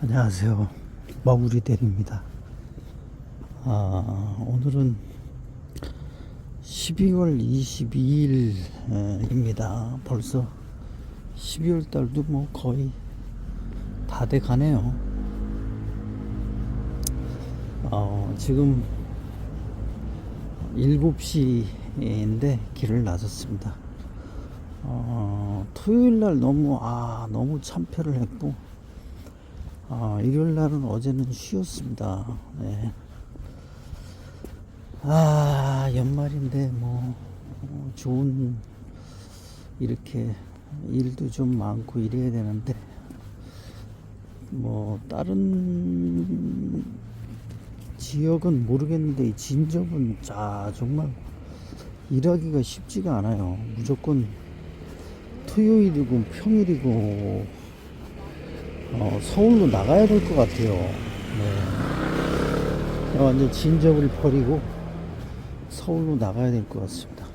안녕하세요. 마구리 대리입니다. 아, 오늘은 12월 22일입니다. 벌써 12월 달도 뭐 거의 다 돼 가네요. 어, 지금 7시인데 길을 나섰습니다. 어, 토요일 날 너무, 아, 너무 참패를 했고, 아, 일요일 날은 어제는 쉬었습니다. 네. 아, 연말인데 뭐 어, 좋은 이렇게 일도 좀 많고 이래야 되는데 뭐 다른 지역은 모르겠는데 이 진접은 자 정말 일하기가 쉽지가 않아요. 무조건 토요일이고 평일이고 어, 서울로 나가야 될 것 같아요. 네. 완전 진접을 버리고 서울로 나가야 될 것 같습니다.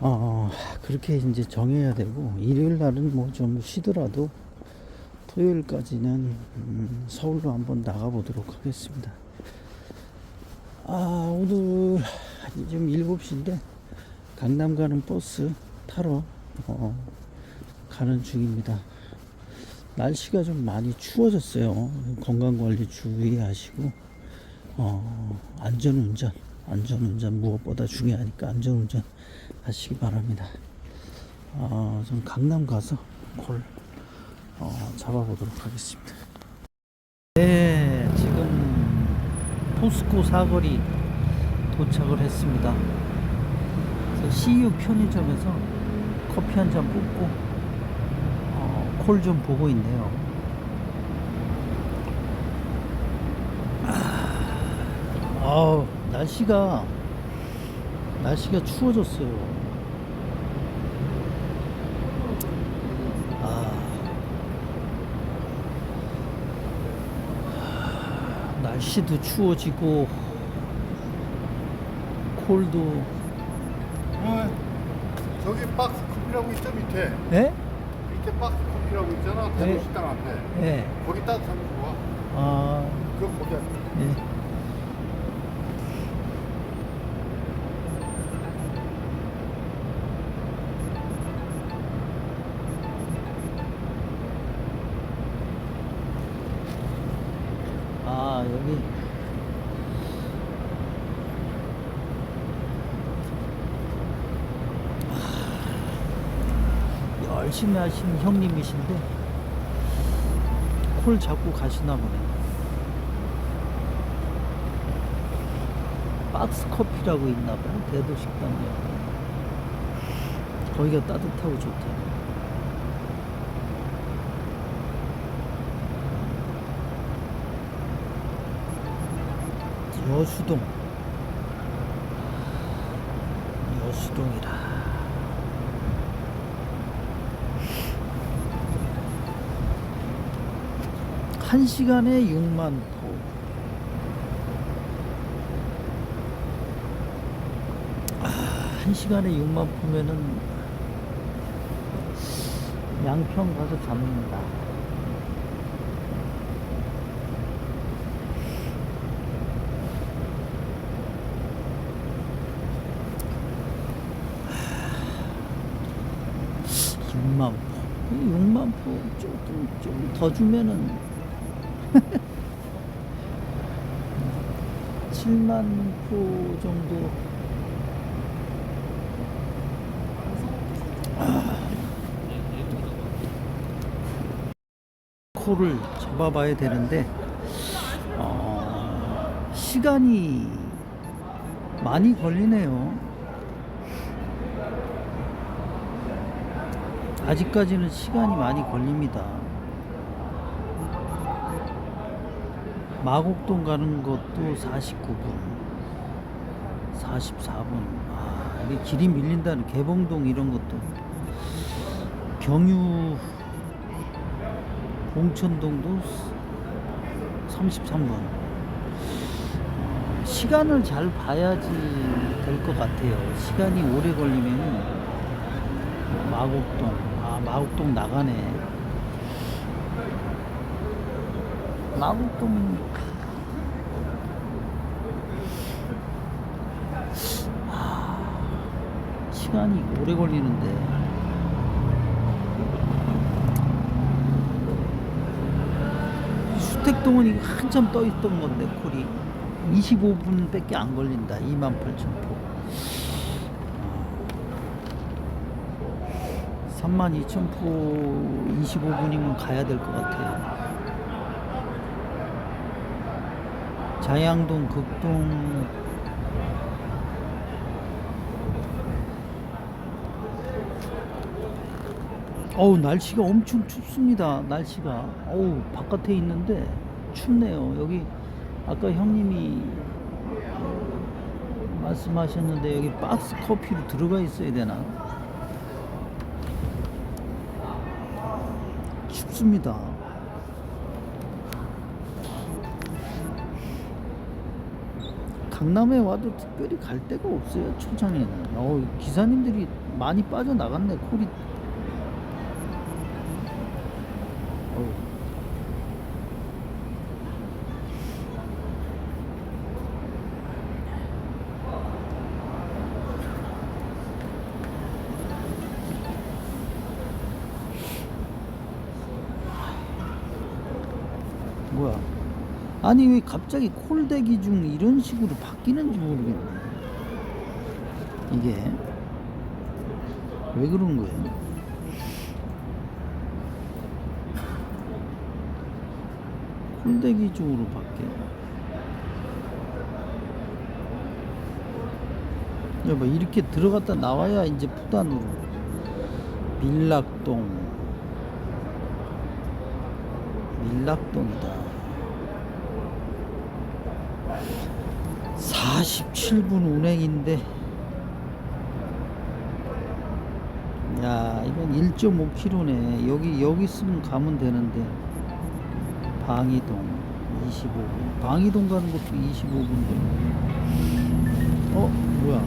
어, 그렇게 이제 정해야 되고, 일요일 날은 뭐 좀 쉬더라도 토요일까지는 음, 서울로 한번 나가보도록 하겠습니다. 아, 오늘 지금 7시인데 강남 가는 버스 타러 어, 가는 중입니다. 날씨가 좀 많이 추워졌어요. 건강관리 주의하시고, 어, 안전운전, 안전운전 무엇보다 중요하니까 안전운전 하시기 바랍니다. 어, 좀 강남 가서 콜 어, 잡아보도록 하겠습니다. 네, 지금 포스코 사거리 도착을 했습니다. CU 편의점에서 커피 한 잔 뽑고 어, 콜좀 보고 있네요. 아, 날씨가 날씨가 추워졌어요. 아, 날씨도 추워지고 콜도 어, 저기 박스 커피라고 있죠 밑에 예? 밑에 박스 커피라고 있잖아 네. 대구 식당 앞에 예. 거기 따뜻한 거 좋아 아, 그거 거기 앞에 예. 아, 여기. 아, 열심히 하시는 형님이신데, 콜 잡고 가시나 보네. 박스 커피라고 있나 봐요. 대도 식당이요. 거기가 따뜻하고 좋대. 여수동. 여수동이라. 한 시간에 6만 포. 아, 한 시간에 6만 포면은 양평 가서 잡는다. 하, 6만 포. 6만 포 조금 좀 더 주면은 7만 포 정도 코를 잡아봐야 되는데 어, 시간이 많이 걸리네요. 아직까지는 시간이 많이 걸립니다. 마곡동 가는 것도 49분, 44분. 아, 이게 길이 밀린다는 개봉동 이런 것도 경유 봉천동도 33분. 시간을 잘 봐야지 될 것 같아요. 시간이 오래 걸리면 마곡동, 아, 마곡동 나가네. 나도 좀 하, 시간이 오래 걸리는데. 수택동은 이거 한참 떠 있던 건데 콜이. 25분밖에 안 걸린다. 28,000포. 32,000포 25분이면 가야 될 것 같아요 자양동 극동. 어우 날씨가 엄청 춥습니다 날씨가. 어우 바깥에 있는데 춥네요. 여기 아까 형님이 말씀하셨는데 여기 박스 커피로 들어가 있어야 되나? 춥습니다 강남에 와도 특별히 갈 데가 없어요 초장에는. 어 기사님들이 많이 빠져나갔네 콜이. 어우. 뭐야 아니 왜 갑자기 콜대기 중 이런 식으로 바뀌는지 모르겠네. 이게 왜 그런 거예요? 콜대기 쪽으로 바뀌어 여봐 이렇게 들어갔다 나와야 이제 부단으로. 밀락동. 밀락동이다 47분 운행인데 야 이건 1.5km네 여기 여기 있으면 가면 되는데 방이동 25분 방이동 가는 것도 25분 어 뭐야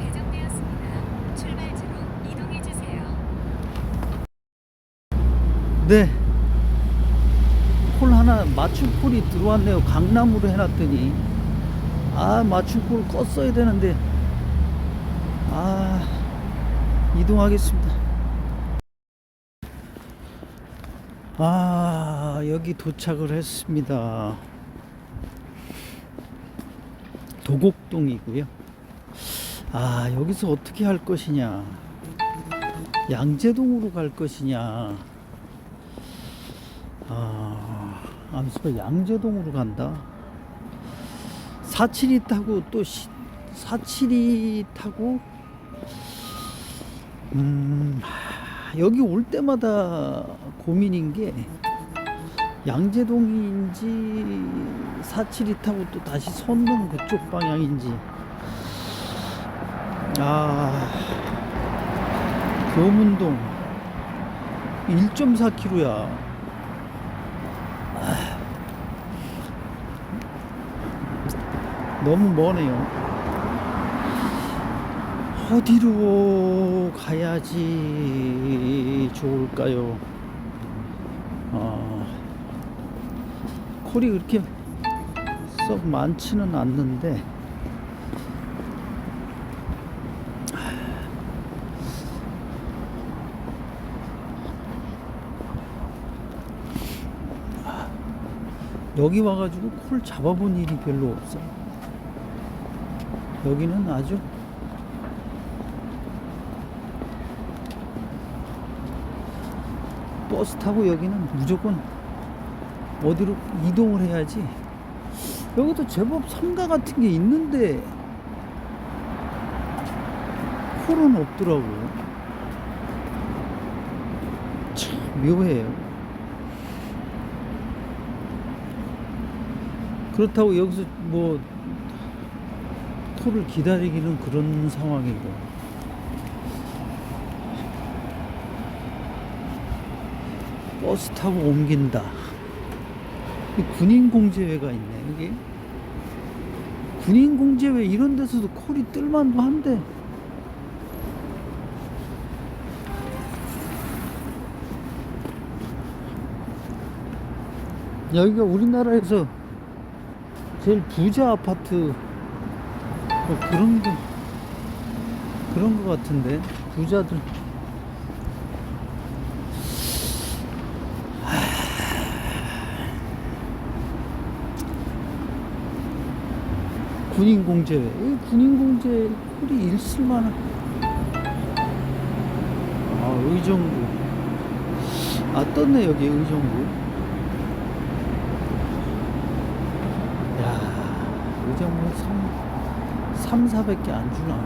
배정되었습니다. 출발지로 이동해 주세요. 네. 콜 하나 맞춤 콜이 들어왔네요. 강남으로 해놨더니 아 맞춤 콜 껐어야 되는데 아 이동하겠습니다. 아 여기 도착을 했습니다. 도곡동이고요. 아 여기서 어떻게 할 것이냐? 양재동으로 갈 것이냐? 아, 암수가 양재동으로 간다. 472 타고 또472 타고? 음, 하, 여기 올 때마다 고민인 게 양재동인지 472 타고 또 다시 선릉 그쪽 방향인지. 아 교문동. 1.4km야 너무 머네요. 어디로 가야지 좋을까요? 어, 콜이 그렇게 썩 많지는 않는데 여기 와가지고 콜 잡아본 일이 별로 없어. 여기는 아주 버스 타고 여기는 무조건 어디로 이동을 해야지. 여기도 제법 성가 같은 게 있는데 콜은 없더라고. 참 묘해요. 그렇다고 여기서 뭐 토를 기다리기는 그런 상황이고 버스 타고 옮긴다. 이 군인공제회가 있네 여기 군인공제회 이런 데서도 콜이 뜰만도 한데. 여기가 우리나라에서 제일 부자 아파트 뭐 그런 거 그런 거 같은데. 부자들. 군인 공제. 이 군인 공제 꼴이 일쓸만한 아 의정부. 아 떴네 여기 의정부. 야 의정부 3, 3 400개 안 주나?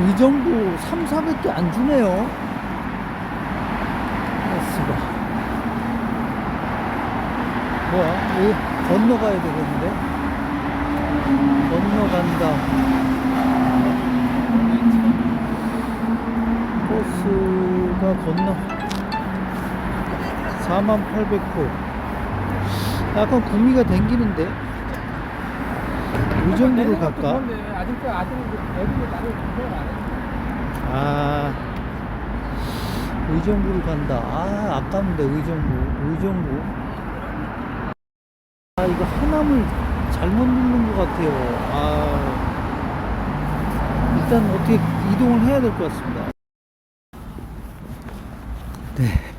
의정부 3, 400개 안 주네요. 스가 뭐야? 여기 건너가야 되겠는데? 건너간다. 버스가 건너 4800호. 약간 구미가 댕기는데? 갈까? 아직도 애들이 나를 공부를 안 해. 아 의정부로 간다. 아 아까운데 의정부 의정부. 아 이거 하남을 잘못 누른 것 같아요. 아 일단 어떻게 이동을 해야 될 것 같습니다. 네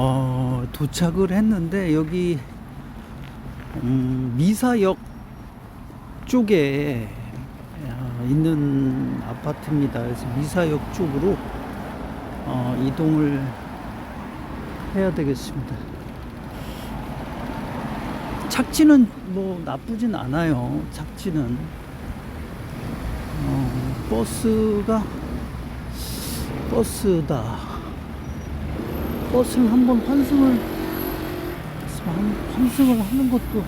어, 도착을 했는데 여기 음, 미사역 쪽에 어, 있는 아파트입니다. 그래서 미사역 쪽으로 어, 이동을 해야 되겠습니다. 착지는 뭐 나쁘진 않아요. 착지는 어, 버스가 버스다. 버스를 한번 환승을 환- 환승을 하는 것도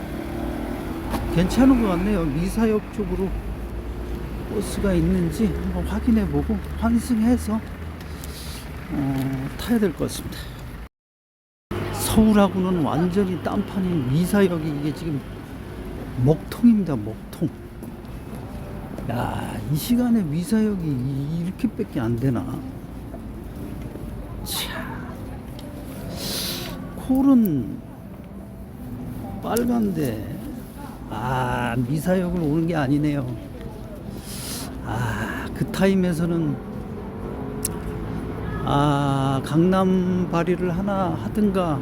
괜찮은 것 같네요. 미사역 쪽으로 버스가 있는지 한번 확인해 보고 환승해서 어, 타야 될 것 같습니다. 서울하고는 완전히 딴판인 미사역이 이게 지금 먹통입니다. 먹통. 야, 이 시간에 미사역이 이- 이렇게밖에 안 되나? 콜은 빨간데 아 미사역을 오는 게 아니네요. 아 그 타임에서는 아 강남 발의를 하나 하든가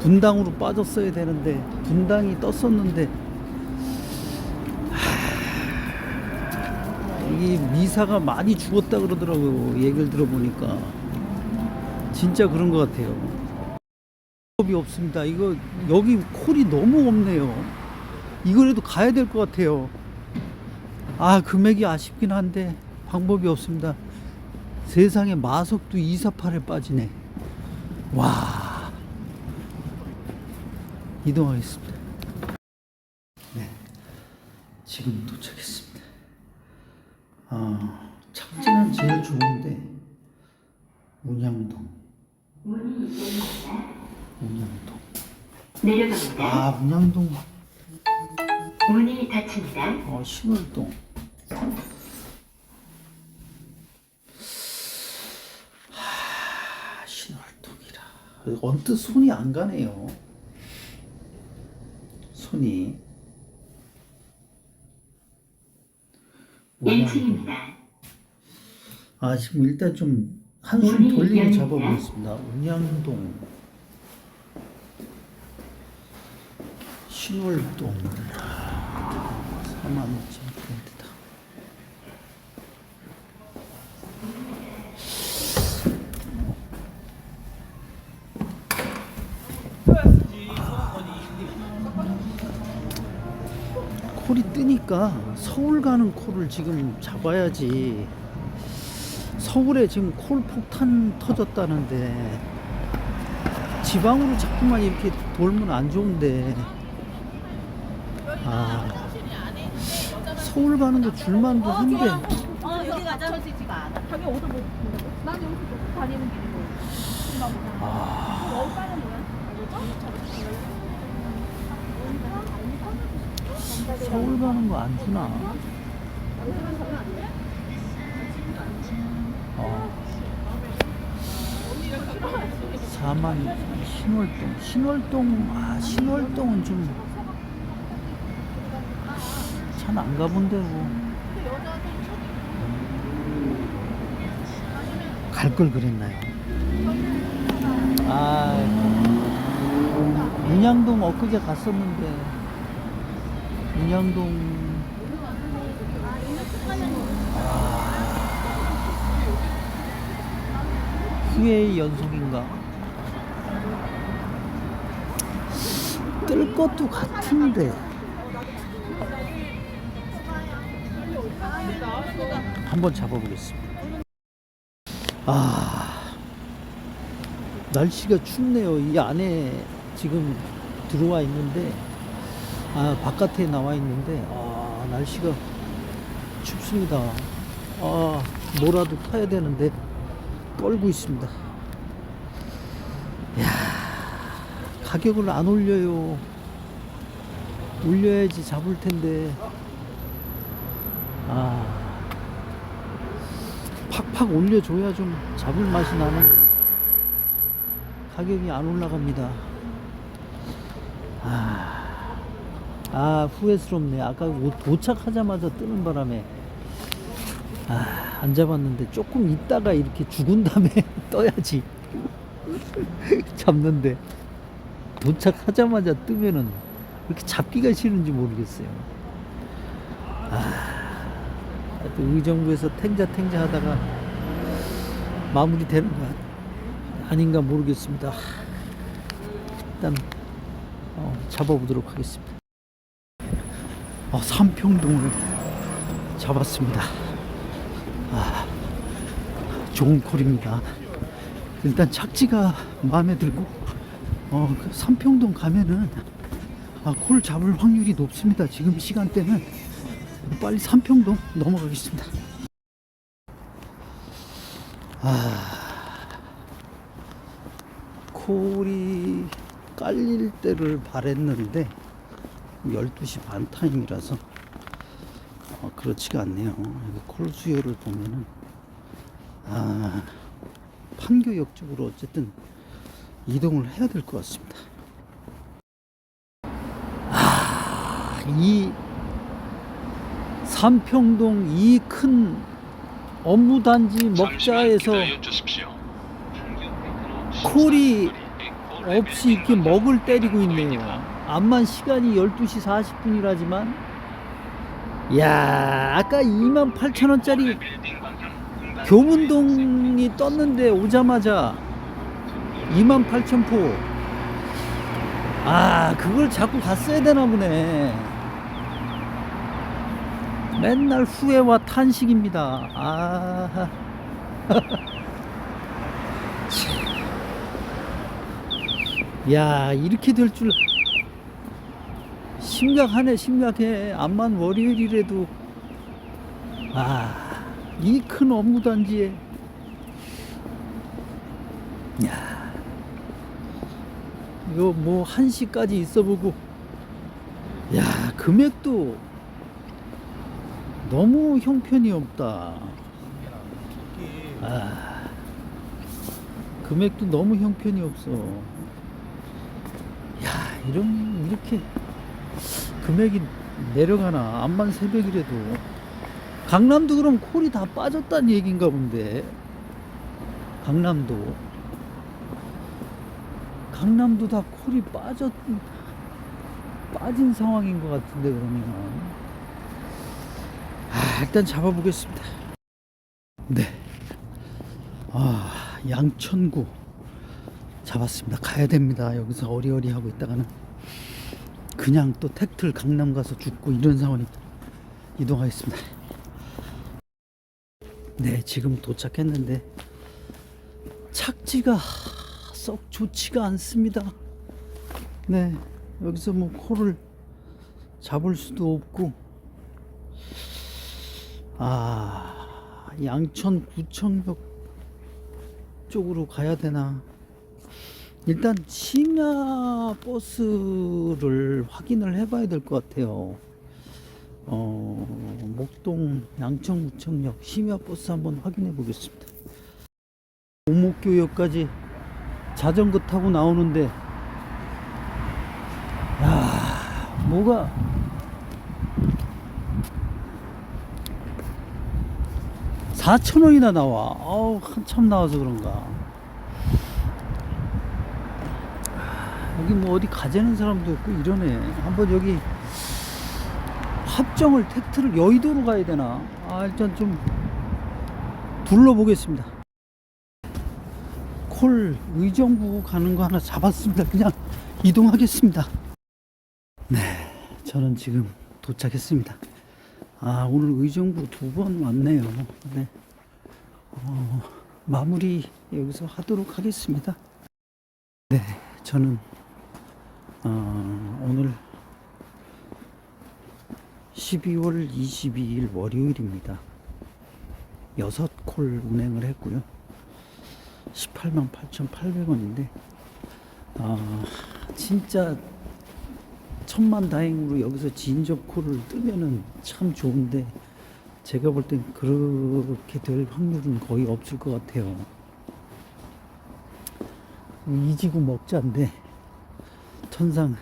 분당으로 빠졌어야 되는데 분당이 떴었는데 하, 이 미사가 많이 죽었다 그러더라고요. 얘기를 들어보니까. 진짜 그런 것 같아요 이 없습니다. 이거 여기 콜이 너무 없네요. 이거라도 가야 될 것 같아요. 아 금액이 아쉽긴 한데 방법이 없습니다. 세상에 마석도 248에 빠지네. 와. 이동하겠습니다. 네. 지금 도착했습니다. 아 착지는 제일 좋은데 운양동 운양동 내려갑니다. 아 운양동 문이 닫힙니다. 어, 신월동. 하, 신월동이라. 언뜻 손이 안 가네요. 손이. 운양동. 1층입니다. 아, 지금 일단 좀 한숨 돌리고. 잡아보겠습니다. 운양동. 신월동. 4만 5천 포인트다. 콜이 뜨니까 서울 가는 콜을 지금 잡아야지. 서울에 지금 콜 폭탄 터졌다는데 지방으로 자꾸만 이렇게 돌면 안 좋은데 아 서울 가는 거 줄만도 한데 어, 여기 가자. 지지가 않아. 자기 옷을 못 입는다고? 난 여기서 다니는 길이고. 지금. 아, 여기까지는 뭐야? 서울 가는 거 안 주나 어. 4만 신월동 신월동 아 신월동은 좀 잘안 가본 데고 갈 걸 그랬나요? 아 문양동 엊그제 갔었는데 문양동. 후회의 연속인가? 뜰 것도 같은데 한번 잡아보겠습니다. 아 날씨가 춥네요. 이 안에 지금 들어와 있는데 아 바깥에 나와 있는데 아 날씨가 춥습니다. 아 뭐라도 타야 되는데 떨고 있습니다. 야 가격을 안 올려요. 올려야지 잡을 텐데. 아 팍팍 올려줘야 좀 잡을 맛이 나는 가격이 안 올라갑니다. 아, 아 후회스럽네. 아까 오- 도착하자마자 뜨는 바람에 아, 안 잡았는데 조금 있다가 이렇게 죽은 다음에 떠야지. 잡는데 도착하자마자 뜨면은 왜 이렇게 잡기가 싫은지 모르겠어요. 아, 의정부에서 탱자 탱자 하다가 마무리 되는 거 아닌가 모르겠습니다. 일단 어, 잡아보도록 하겠습니다. 어, 삼평동을 잡았습니다. 아, 좋은 콜입니다. 일단 착지가 마음에 들고 어, 그 삼평동 가면은 아, 콜 잡을 확률이 높습니다. 지금 시간대는 빨리 삼평동 넘어가겠습니다. 아, 콜이 깔릴 때를 바랬는데 12시 반 타임이라서 어, 그렇지가 않네요. 콜 수요를 보면은 아, 판교역 쪽으로 어쨌든 이동을 해야 될 것 같습니다. 아, 이 삼평동 이큰 업무단지 먹자에서 콜이 없이 이렇게 먹을 때리고 있네요. 암만 시간이 12시 40분이라지만 야 아까 2만 8천 원짜리 교문동이 떴는데 오자마자 2만 8천 포. 아 그걸 자꾸 갔어야 되나 보네. 맨날 후회와 탄식입니다. 아. 야 이렇게 될 줄 심각하네 심각해. 암만 월요일이라도. 아 이 큰 업무 단지에. 야. 이거 뭐 1시까지 있어 보고. 야 금액도 너무 형편이 없다 아 금액도 너무 형편이 없어 야, 이런, 이렇게 금액이 내려가나. 암만 새벽이라도. 강남도 그럼 콜이 다 빠졌다는 얘기인가 본데. 강남도. 강남도 다 콜이 빠졌, 빠진 상황인 것 같은데, 그러면. 아, 일단 잡아보겠습니다. 네. 아, 양천구. 잡았습니다. 가야 됩니다. 여기서 어리어리 하고 있다가는 그냥 또 택틀 강남 가서 죽고 이런 상황이 이동하겠습니다. 네, 지금 도착했는데 착지가 썩 좋지가 않습니다. 네, 여기서 뭐 코를 잡을 수도 없고 아 양천 구청역 쪽으로 가야 되나 일단 심야 버스를 확인을 해봐야 될 것 같아요. 어, 목동 양천구청역 심야 버스 한번 확인해 보겠습니다. 오목교역까지 자전거 타고 나오는데 야 뭐가 사천 원이나 나와. 어우 한참 나와서 그런가. 여기 뭐 어디 가자는 사람도 없고 이러네. 한번 여기 합정을 택트를 여의도로 가야 되나? 아 일단 좀 둘러보겠습니다. 콜 의정부 가는 거 하나 잡았습니다. 그냥 이동하겠습니다. 네, 저는 지금 도착했습니다. 아 오늘 의정부 두 번 왔네요. 네, 어, 마무리 여기서 하도록 하겠습니다. 네, 저는 어, 오늘 12월 22일 월요일입니다. 여섯 콜 운행을 했고요. 18만 8,800원인데, 아, 진짜 천만 다행으로 여기서 콜을 뜨면은 참 좋은데, 제가 볼 땐 그렇게 될 확률은 거의 없을 것 같아요. 이 지구 먹자인데, 천상,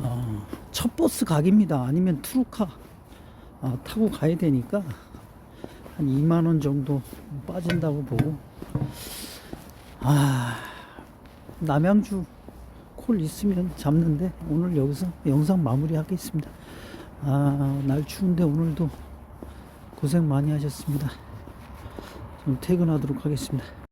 어, 첫 버스 각입니다. 아니면 트루카 아, 타고 가야 되니까 한 2만 원 정도 빠진다고 보고 아 남양주 콜 있으면 잡는데 오늘 여기서 영상 마무리 하겠습니다. 아 날 추운데 오늘도 고생 많이 하셨습니다. 좀 퇴근하도록 하겠습니다.